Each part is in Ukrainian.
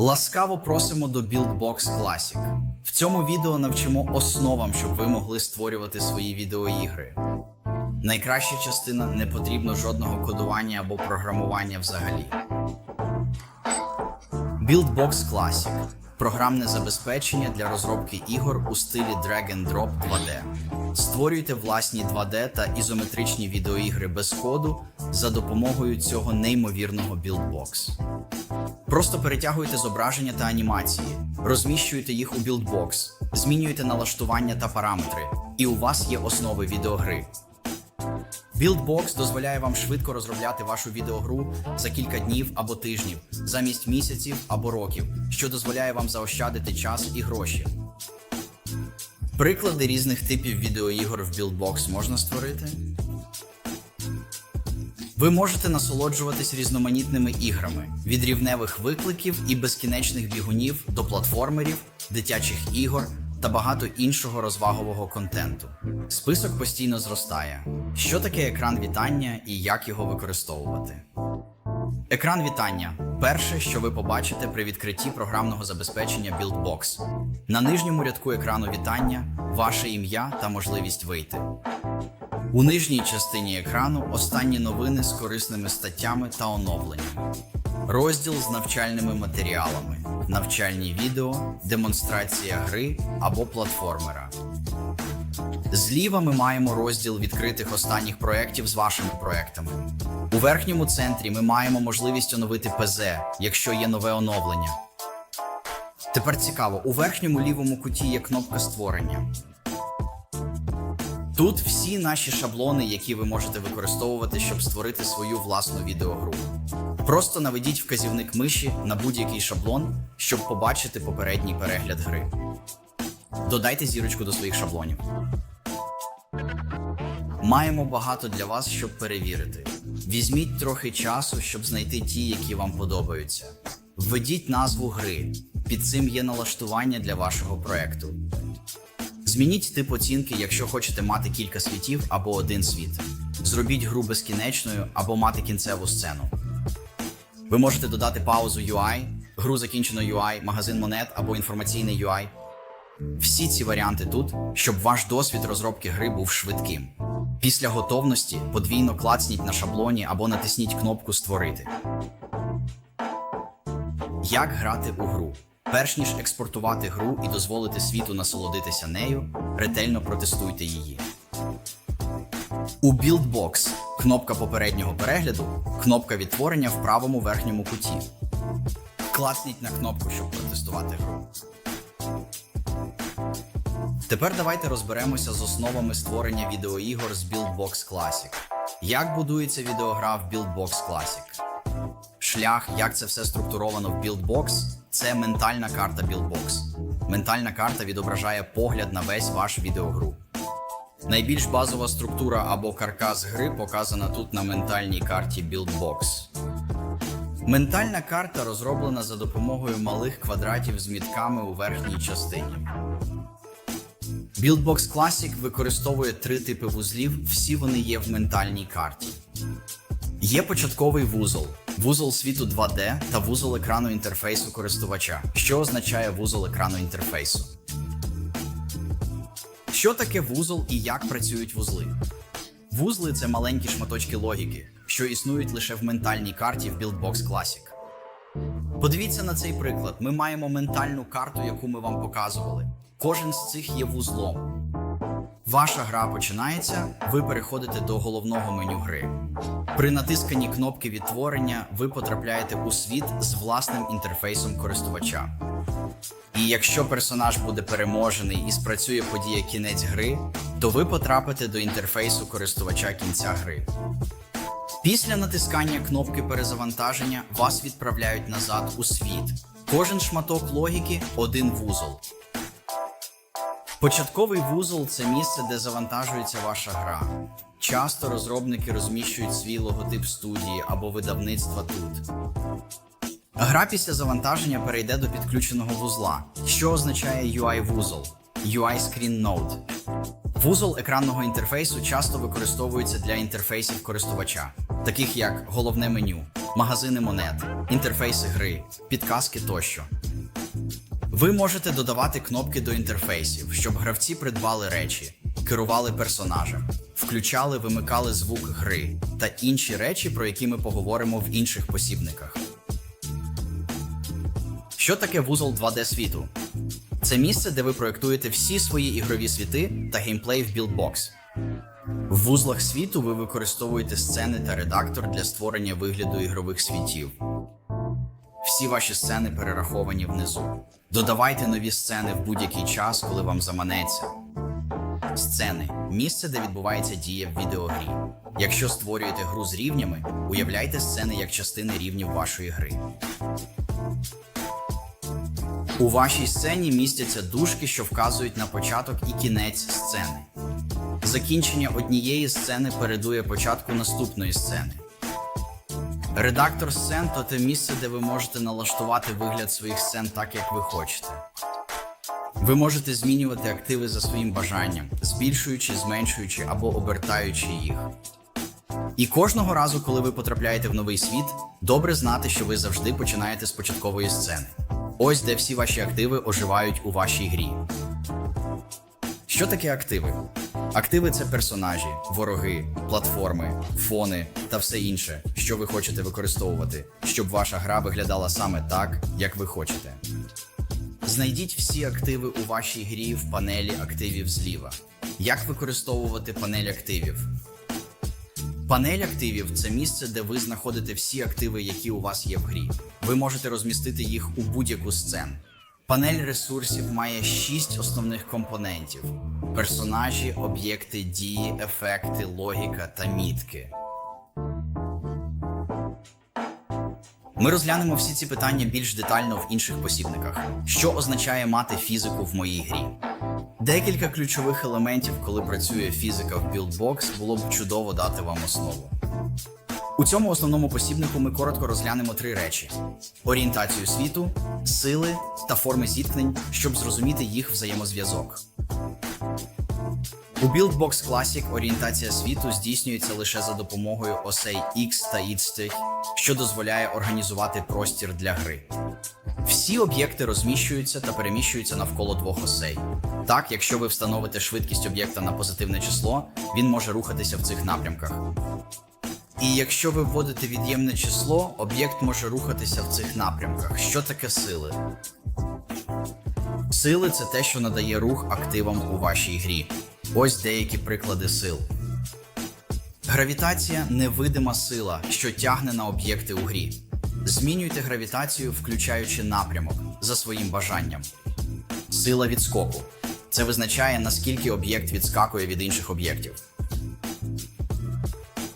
Ласкаво просимо до BuildBox Classic. В цьому відео навчимо основам, щоб ви могли створювати свої відеоігри. Найкраща частина не потрібно жодного кодування або програмування взагалі. BuildBox Classic програмне забезпечення для розробки ігор у стилі Drag and Drop 2D. Створюйте власні 2D та ізометричні відеоігри без коду за допомогою цього неймовірного BuildBox. Просто перетягуйте зображення та анімації, розміщуйте їх у BuildBox, змінюйте налаштування та параметри, і у вас є основи відеогри. BuildBox дозволяє вам швидко розробляти вашу відеогру за кілька днів або тижнів, замість місяців або років, що дозволяє вам заощадити час і гроші. Приклади різних типів відеоігор в BuildBox можна створити. Ви можете насолоджуватись різноманітними іграми від рівневих викликів і безкінечних бігунів до платформерів, дитячих ігор та багато іншого розвагового контенту. Список постійно зростає. Що таке екран вітання і як його використовувати? Екран вітання перше, що ви побачите при відкритті програмного забезпечення BuildBox. На нижньому рядку екрану вітання ваше ім'я та можливість вийти. У нижній частині екрану останні новини з корисними статтями та оновленнями. Розділ з навчальними матеріалами, навчальні відео, демонстрація гри або платформера. Зліва ми маємо розділ відкритих останніх проєктів з вашими проєктами. У верхньому центрі ми маємо можливість оновити ПЗ, якщо є нове оновлення. Тепер цікаво, у верхньому лівому куті є кнопка створення. Тут всі наші шаблони, які ви можете використовувати, щоб створити свою власну відеогру. Просто наведіть вказівник миші на будь-який шаблон, щоб побачити попередній перегляд гри. Додайте зірочку до своїх шаблонів. Маємо багато для вас, щоб перевірити. Візьміть трохи часу, щоб знайти ті, які вам подобаються. Введіть назву гри. Під цим є налаштування для вашого проекту. Змініть тип оцінки, якщо хочете мати кілька світів або один світ. Зробіть гру безкінечною або мати кінцеву сцену. Ви можете додати паузу UI, гру закінчено UI, магазин монет або інформаційний UI. Всі ці варіанти тут, щоб ваш досвід розробки гри був швидким. Після готовності подвійно клацніть на шаблоні або натисніть кнопку Створити. Як грати у гру? Перш ніж експортувати гру і дозволити світу насолодитися нею, ретельно протестуйте її. У BuildBox кнопка попереднього перегляду, кнопка відтворення в правому верхньому куті. Класніть на кнопку, щоб протестувати гру. Тепер давайте розберемося з основами створення відеоігор з BuildBox Classic. Як будується відеогра в BuildBox Classic? Шлях, як це все структуровано в BuildBox, це ментальна карта BuildBox. Ментальна карта відображає погляд на весь ваш відеогру. Найбільш базова структура або каркас гри показана тут на ментальній карті BuildBox. Ментальна карта розроблена за допомогою малих квадратів з мітками у верхній частині. BuildBox Classic використовує три типи вузлів, всі вони є в ментальній карті. Є початковий вузол, вузол світу 2D та вузол екрану інтерфейсу користувача, що означає вузол екрану інтерфейсу. Що таке вузол і як працюють вузли? Вузли це маленькі шматочки логіки, що існують лише в ментальній карті в BuildBox Classic. Подивіться на цей приклад. Ми маємо ментальну карту, яку ми вам показували. Кожен з цих є вузлом. Ваша гра починається, ви переходите до головного меню гри. При натисканні кнопки відтворення ви потрапляєте у світ з власним інтерфейсом користувача. І якщо персонаж буде переможений і спрацює подія кінець гри, то ви потрапите до інтерфейсу користувача кінця гри. Після натискання кнопки перезавантаження вас відправляють назад у світ. Кожен шматок логіки один вузол. Початковий вузол це місце, де завантажується ваша гра. Часто розробники розміщують свій логотип студії або видавництва тут. Гра після завантаження перейде до підключеного вузла, що означає UI-вузол. UI Screen Node. Вузол екранного інтерфейсу часто використовується для інтерфейсів користувача, таких як головне меню, магазини монет, інтерфейси гри, підказки тощо. Ви можете додавати кнопки до інтерфейсів, щоб гравці придбали речі, керували персонажем, включали, вимикали звук гри та інші речі, про які ми поговоримо в інших посібниках. Що таке вузол 2D світу? Це місце, де ви проєктуєте всі свої ігрові світи та геймплей в білдбокс. В вузлах світу ви використовуєте сцени та редактор для створення вигляду ігрових світів. Всі ваші сцени перераховані внизу. Додавайте нові сцени в будь-який час, коли вам заманеться. Сцени місце, де відбувається дія в відеогрі. Якщо створюєте гру з рівнями, уявляйте сцени як частини рівнів вашої гри. У вашій сцені містяться дужки, що вказують на початок і кінець сцени. Закінчення однієї сцени передує початку наступної сцени. Редактор сцен то те місце, де ви можете налаштувати вигляд своїх сцен так, як ви хочете. Ви можете змінювати активи за своїм бажанням, збільшуючи, зменшуючи або обертаючи їх. І кожного разу, коли ви потрапляєте в новий світ, добре знати, що ви завжди починаєте з початкової сцени. Ось де всі ваші активи оживають у вашій грі. Що таке активи? Активи це персонажі, вороги, платформи, фони та все інше, що ви хочете використовувати, щоб ваша гра виглядала саме так, як ви хочете. Знайдіть всі активи у вашій грі в панелі активів зліва. Як використовувати панель активів? Панель активів це місце, де ви знаходите всі активи, які у вас є в грі. Ви можете розмістити їх у будь-яку сцену. Панель ресурсів має шість основних компонентів: персонажі, об'єкти, дії, ефекти, логіка та мітки. Ми розглянемо всі ці питання більш детально в інших посібниках. Що означає мати фізику в моїй грі? Декілька ключових елементів, коли працює фізика в BuildBox, було б чудово дати вам основу. У цьому основному посібнику ми коротко розглянемо три речі: орієнтацію світу, сили та форми зіткнень, щоб зрозуміти їх взаємозв'язок. У BuildBox Classic орієнтація світу здійснюється лише за допомогою осей X та Y, що дозволяє організувати простір для гри. Всі об'єкти розміщуються та переміщуються навколо двох осей. Так, якщо ви встановите швидкість об'єкта на позитивне число, він може рухатися в цих напрямках. І якщо ви вводите від'ємне число, об'єкт може рухатися в цих напрямках. Що таке сили? Сили це те, що надає рух активам у вашій грі. Ось деякі приклади сил. Гравітація невидима сила, що тягне на об'єкти у грі. Змінюйте гравітацію, включаючи напрямок за своїм бажанням. Сила відскоку. Це визначає, наскільки об'єкт відскакує від інших об'єктів.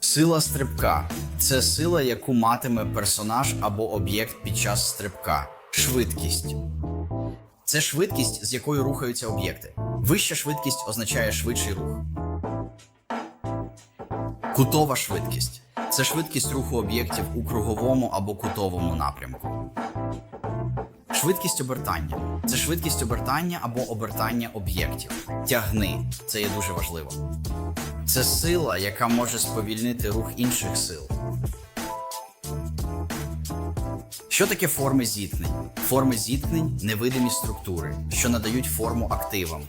Сила стрибка це сила, яку матиме персонаж або об'єкт під час стрибка. Швидкість. Це швидкість, з якою рухаються об'єкти. Вища швидкість означає швидший рух. Кутова швидкість це швидкість руху об'єктів у круговому або кутовому напрямку. Швидкість обертання це швидкість обертання або обертання об'єктів. Тягни це є дуже важливо. Це сила, яка може сповільнити рух інших сил. Що таке форми зіткнень? Форми зіткнень невидимі структури, що надають форму активам.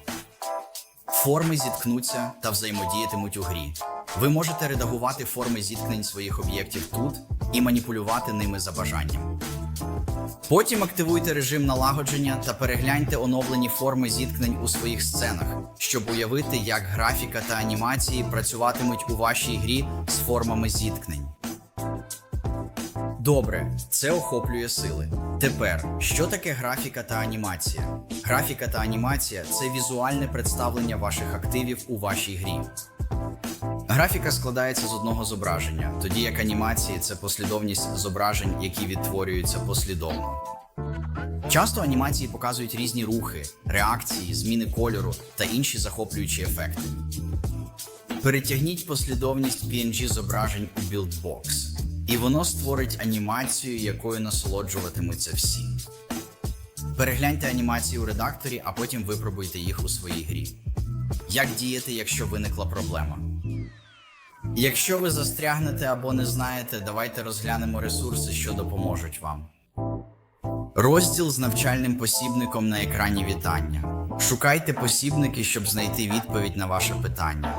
Форми зіткнуться та взаємодіятимуть у грі. Ви можете редагувати форми зіткнень своїх об'єктів тут і маніпулювати ними за бажанням. Потім активуйте режим налагодження та перегляньте оновлені форми зіткнень у своїх сценах, щоб уявити, як графіка та анімації працюватимуть у вашій грі з формами зіткнень. Добре, це охоплює сили. Тепер, що таке графіка та анімація? Графіка та анімація це візуальне представлення ваших активів у вашій грі. Графіка складається з одного зображення, тоді як анімації це послідовність зображень, які відтворюються послідовно. Часто анімації показують різні рухи, реакції, зміни кольору та інші захоплюючі ефекти. Перетягніть послідовність PNG зображень у BuildBox, і воно створить анімацію, якою насолоджуватимуться всі. Перегляньте анімації у редакторі, а потім випробуйте їх у своїй грі. Як діяти, якщо виникла проблема? Якщо ви застрягнете або не знаєте, давайте розглянемо ресурси, що допоможуть вам. Розділ з навчальним посібником на екрані вітання. Шукайте посібники, щоб знайти відповідь на ваше питання.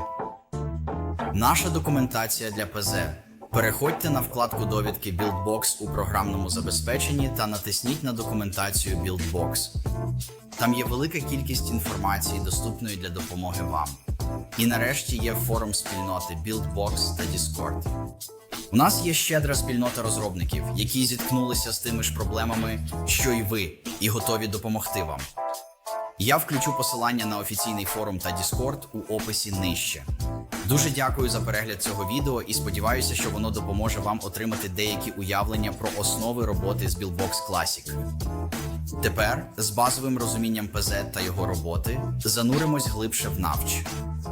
Наша документація для ПЗ. Переходьте на вкладку довідки BuildBox у програмному забезпеченні та натисніть на документацію BuildBox. Там є велика кількість інформації, доступної для допомоги вам. І нарешті є форум спільноти BuildBox та Discord. У нас є щедра спільнота розробників, які зіткнулися з тими ж проблемами, що й ви, і готові допомогти вам. Я включу посилання на офіційний форум та Discord у описі нижче. Дуже дякую за перегляд цього відео і сподіваюся, що воно допоможе вам отримати деякі уявлення про основи роботи з Buildbox Classic. Тепер з базовим розумінням ПЗ та його роботи зануримось глибше в навч.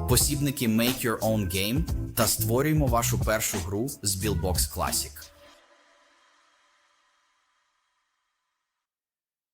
Посібники Make Your Own Game та створюємо вашу першу гру з Billbox Classic.